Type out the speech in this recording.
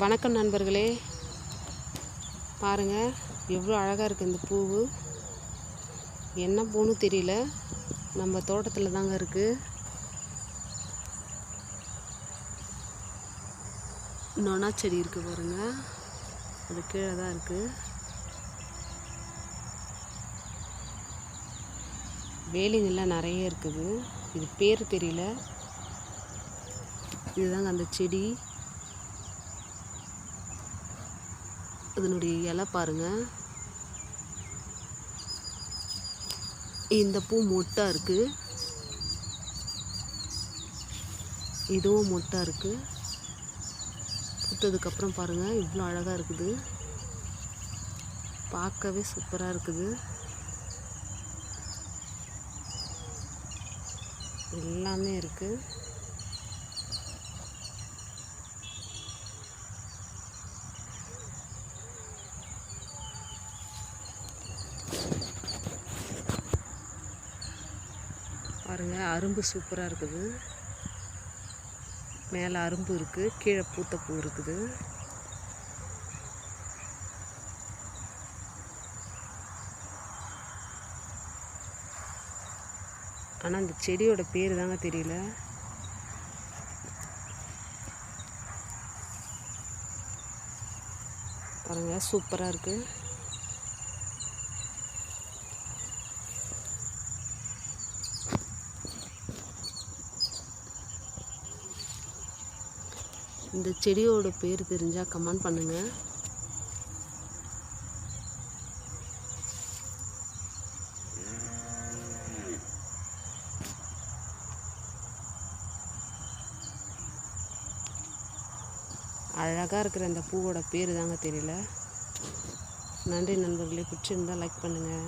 வணக்கம் நண்பர்களே. பாருங்கள் எவ்வளோ அழகாக இருக்குது இந்த பூவு. என்ன பூன்னு தெரியல. நம்ம தோட்டத்தில் தாங்க இருக்குது நொனா செடி இருக்குது பாருங்கள் அது கீழே தான் இருக்குது வேலிங்கெல்லாம் நிறைய இருக்குது. இது பேர் தெரியல. இதுதாங்க அந்த செடி. அதனுடைய இலை பாருங்கள் இந்த பூ மொட்டாக இருக்குது இதுவும் மொட்டாக இருக்குது பூத்ததுக்கப்புறம் பாருங்கள் இவ்வளோ அழகாக இருக்குது. பார்க்கவே சூப்பராக இருக்குது. எல்லாமே இருக்குது பாருங்கள் அரும்பு சூப்பராக இருக்குது. மேலே அரும்பு இருக்குது கீழே பூத்த பூ இருக்குது. ஆனால் அந்த செடியோட பேர் தாங்க தெரியல. பாருங்கள் சூப்பராக இருக்குது இந்த செடியோட பேர் தெரிஞ்சால் கமெண்ட் பண்ணுங்கள் அழகாக இருக்கிற இந்த பூவோட பேர் தாங்க தெரியல. நன்றி நண்பர்களே பிடிச்சிருந்தால் லைக் பண்ணுங்கள்